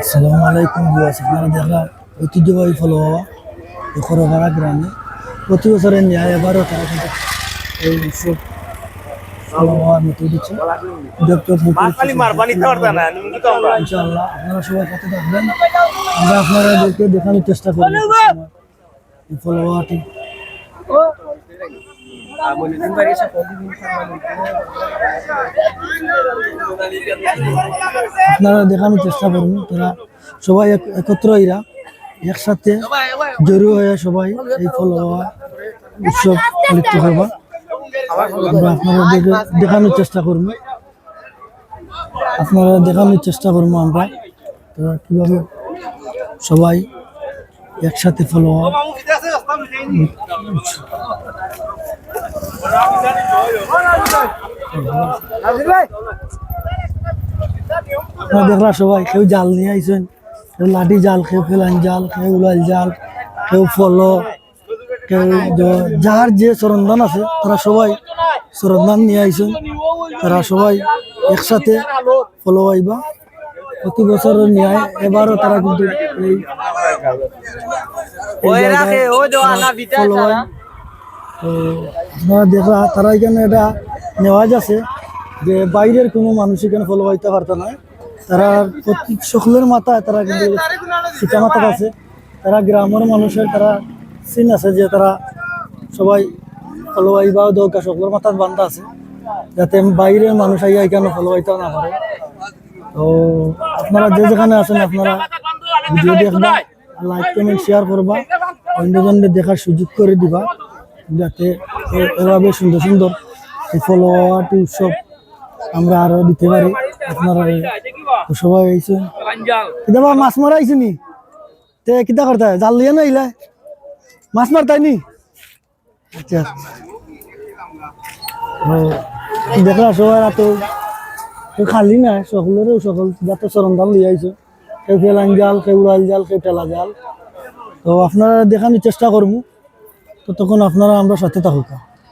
আসসালামু আলাইকুম বিয়াস আপনারা দেখা ঐতিহ্যবাহী ফলো হওয়া এই গ্রামে প্রতি বছরের ন্যায় এবারও তারা কিন্তু এই উৎসব ফলো হওয়ার মতো ডক্টর ইনশাআল্লাহ আপনারা সবাই সাথে থাকবেন। আমরা আপনাদেরকে দেখানোর চেষ্টা করব। আপনারা দেখানোর চেষ্টা করুন, তারা সবাই এক- একত্র এরা একসাথে জড়ো হয়ে সবাই এই ফলো হওয়া উৎসব পালিত করবা। আমরা আপনারা দেখে- দেখানোর চেষ্টা করব। আপনারা দেখানোর চেষ্টা করব আমরা। তারা কীভাবে সবাই একসাথে ফলো দেখলা সবাই, কেউ জাল নিয়ে আইসেন কেউ লাঠি জাল, কেউ ফেলান জাল, কেউ উলাল জাল, কেউ ফলো কেউ যার যে সরঞ্জাম আছে, তারা সবাই সরঞ্জাম নিয়ে আইসেন তারা সবাই একসাথে ফলো আইবা। প্রতি বছরের ন্যায় এবারও তারা কিন্তু এই আপনারা দেখা তারা এখানে এটা নেওয়াজ আছে যে বাইরের কোনো মানুষ এখানে ফলো হইতে পারতো না। তারা প্রত্যেক সকলের মাথায় তারা কিন্তু সীতা মাতা আছে। তারা গ্রামের মানুষের তারা চিন আছে যে তারা সবাই ফলো আইবা দৌকা সকলের মাথায় বান্ধা আছে। যাতে বাইরের মানুষ আইয়া এখানে ফলো হইতে না পারে। তো আপনারা যে যেখানে আছেন আপনারা ভিডিও দেখবা। লাইক কমেন্ট শেয়ার করবা। অন্যজনদের দেখার সুযোগ করে দিবা, যাতে এভাবে সুন্দর সুন্দর এই ফলোয়ারটি উৎসব আমরা আরও দিতে পারি। আপনারা তো সবাই আইসুন কিতা বা, মাছ মারা আইসি নি? তে কিতা করতে? জাল লিয়ে না ইলা মাছ মারতাই নি? আচ্ছা। তো দেখলা সবাই এত খালি না, সকলেরও সকল যাতে সরঞ্জাম লিয়ে আইছো। কেউ ফেলান জাল কেউ উড়াল জাল কেউ টেলা জাল। তো আপনারা দেখানোর চেষ্টা করব। তো তখন আপনারা আমরা সাথে থাকুক।